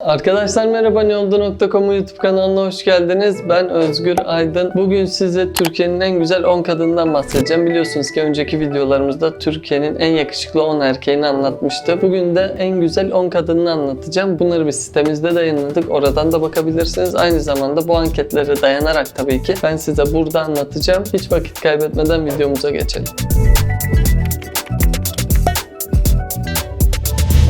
Arkadaşlar merhaba neoldu.com YouTube kanalına hoş geldiniz. Ben Özgür Aydın. Bugün size Türkiye'nin en güzel 10 kadından bahsedeceğim. Biliyorsunuz ki önceki videolarımızda Türkiye'nin en yakışıklı 10 erkeğini anlatmıştı. Bugün de en güzel 10 kadını anlatacağım. Bunları bir sitemizde de yayınladık. Oradan da bakabilirsiniz. Aynı zamanda bu anketlere dayanarak tabii ki ben size burada anlatacağım. Hiç vakit kaybetmeden videomuza geçelim.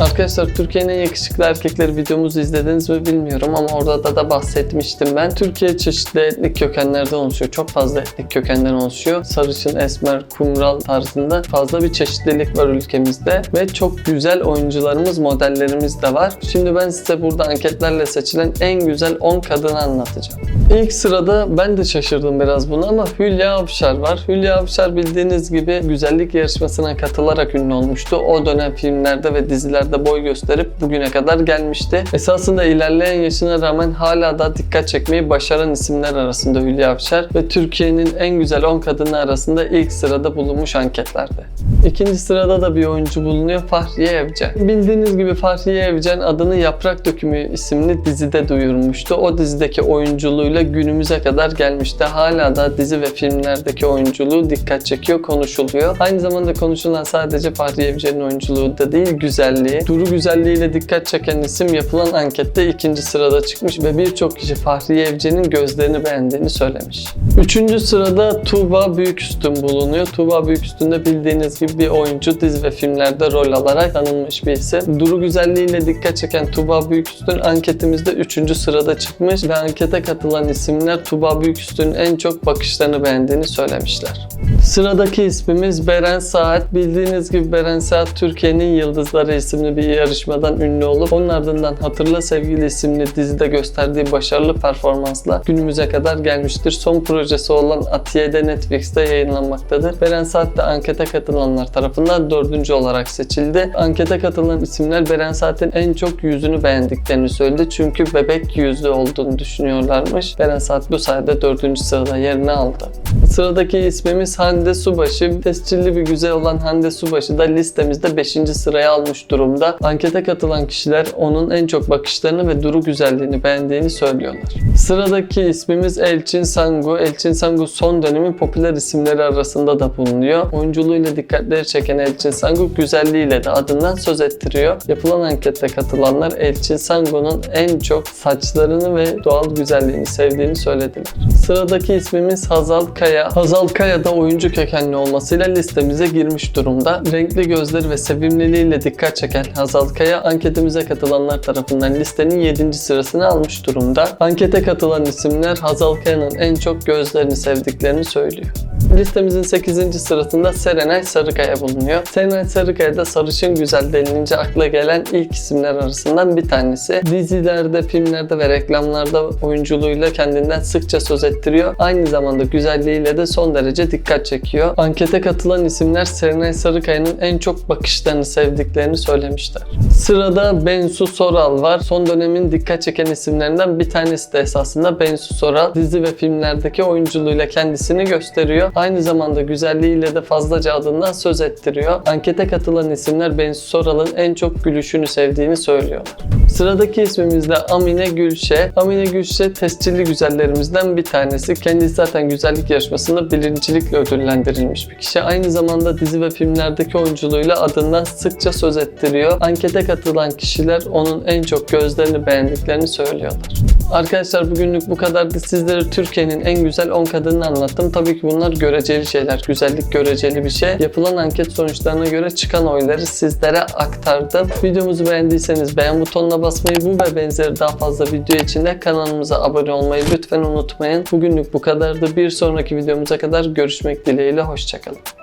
Arkadaşlar Türkiye'nin en yakışıklı erkekleri videomuzu izlediniz mi bilmiyorum ama orada da bahsetmiştim ben. Türkiye çeşitli etnik kökenlerden oluşuyor. Çok fazla etnik kökenden oluşuyor. Sarışın, esmer, kumral tarzında fazla bir çeşitlilik var ülkemizde ve çok güzel oyuncularımız, modellerimiz de var. Şimdi ben size burada anketlerle seçilen en güzel 10 kadını anlatacağım. İlk sırada ben de şaşırdım biraz buna ama Hülya Avşar var. Hülya Avşar bildiğiniz gibi güzellik yarışmasına katılarak ünlü olmuştu. O dönem filmlerde ve dizilerde boy gösterip bugüne kadar gelmişti. Esasında ilerleyen yaşına rağmen hala da dikkat çekmeyi başaran isimler arasında Hülya Avşar ve Türkiye'nin en güzel 10 kadını arasında ilk sırada bulunmuş anketlerde. İkinci sırada da bir oyuncu bulunuyor Fahriye Evcen. Bildiğiniz gibi Fahriye Evcen adını Yaprak Dökümü isimli dizide duyurmuştu. O dizideki oyunculuğuyla günümüze kadar gelmişti. Hala da dizi ve filmlerdeki oyunculuğu dikkat çekiyor, konuşuluyor. Aynı zamanda konuşulan sadece Fahriye Evcen'in oyunculuğu da değil, güzelliği. Duru güzelliğiyle dikkat çeken isim yapılan ankette ikinci sırada çıkmış ve birçok kişi Fahriye Evcen'in gözlerini beğendiğini söylemiş. Üçüncü sırada Tuğba Büyüküstün bulunuyor. Tuğba Büyüküstün de bildiğiniz gibi bir oyuncu dizi ve filmlerde rol alarak tanınmış bir isim. Duru güzelliğiyle dikkat çeken Tuğba Büyüküstün anketimizde üçüncü sırada çıkmış ve ankete katılan isimler Tuğba Büyüküstün'ün en çok bakışlarını beğendiğini söylemişler. Sıradaki ismimiz Beren Saat. Bildiğiniz gibi Beren Saat Türkiye'nin Yıldızları isimli bir yarışmadan ünlü olup onun ardından Hatırla Sevgili isimli dizide gösterdiği başarılı performansla günümüze kadar gelmiştir. Son projesi olan Atiye'de Netflix'te yayınlanmaktadır. Beren Saat de ankete katılanlar tarafından dördüncü olarak seçildi. Ankete katılan isimler Beren Saat'in en çok yüzünü beğendiklerini söyledi. Çünkü bebek yüzlü olduğunu düşünüyorlarmış. Beren Saat bu sayede dördüncü sırada yerini aldı. Sıradaki ismimiz Hande Subaşı. Tescilli bir güzel olan Hande Subaşı da listemizde 5. sıraya almış durumda. Ankete katılan kişiler onun en çok bakışlarını ve duru güzelliğini beğendiğini söylüyorlar. Sıradaki ismimiz Elçin Sangu. Elçin Sangu son dönemin popüler isimleri arasında da bulunuyor. Oyunculuğuyla dikkatleri çeken Elçin Sangu güzelliğiyle de adından söz ettiriyor. Yapılan ankette katılanlar Elçin Sangu'nun en çok saçlarını ve doğal güzelliğini sevdiğini söylediler. Sıradaki ismimiz Hazal Kaya. Hazal Kaya da oyuncu kökenli olmasıyla listemize girmiş durumda. Renkli gözleri ve sevimliliğiyle dikkat çeken Hazal Kaya anketimize katılanlar tarafından listenin 7. sırasını almış durumda. Ankete katılan isimler Hazal Kaya'nın en çok gözlerini sevdiklerini söylüyor. Listemizin 8. sırasında Serenay Sarıkaya bulunuyor. Serenay Sarıkaya da sarışın güzel denilince akla gelen ilk isimler arasından bir tanesi. Dizilerde, filmlerde ve reklamlarda oyunculuğuyla kendinden sıkça söz ettiriyor. Aynı zamanda güzelliğiyle de son derece dikkat çekiyor. Ankete katılan isimler Serenay Sarıkaya'nın en çok bakışlarını sevdiklerini söylemişler. Sırada Bensu Soral var. Son dönemin dikkat çeken isimlerinden bir tanesi de esasında Bensu Soral. Dizi ve filmlerdeki oyunculuğuyla kendisini gösteriyor. Aynı zamanda güzelliğiyle de fazlaca adından söz ettiriyor. Ankete katılan isimler Bensu Soral'ın en çok gülüşünü sevdiğini söylüyorlar. Sıradaki ismimiz de Amine Gülşe. Amine Gülşe tescilli güzellerimizden bir tanesi. Kendisi zaten güzellik yarışmasında birincilikle ödüllendirilmiş bir kişi. Aynı zamanda dizi ve filmlerdeki oyunculuğuyla adından sıkça söz ettiriyor. Ankete katılan kişiler onun en çok gözlerini beğendiklerini söylüyorlar. Arkadaşlar bugünlük bu kadardı. Sizlere Türkiye'nin en güzel 10 kadınını anlattım. Tabii ki bunlar göreceli şeyler. Güzellik göreceli bir şey. Yapılan anket sonuçlarına göre çıkan oyları sizlere aktardım. Videomuzu beğendiyseniz beğen butonuna basmayı, bu ve benzeri daha fazla video için de kanalımıza abone olmayı lütfen unutmayın. Bugünlük bu kadardı. Bir sonraki videomuza kadar görüşmek dileğiyle. Hoşçakalın.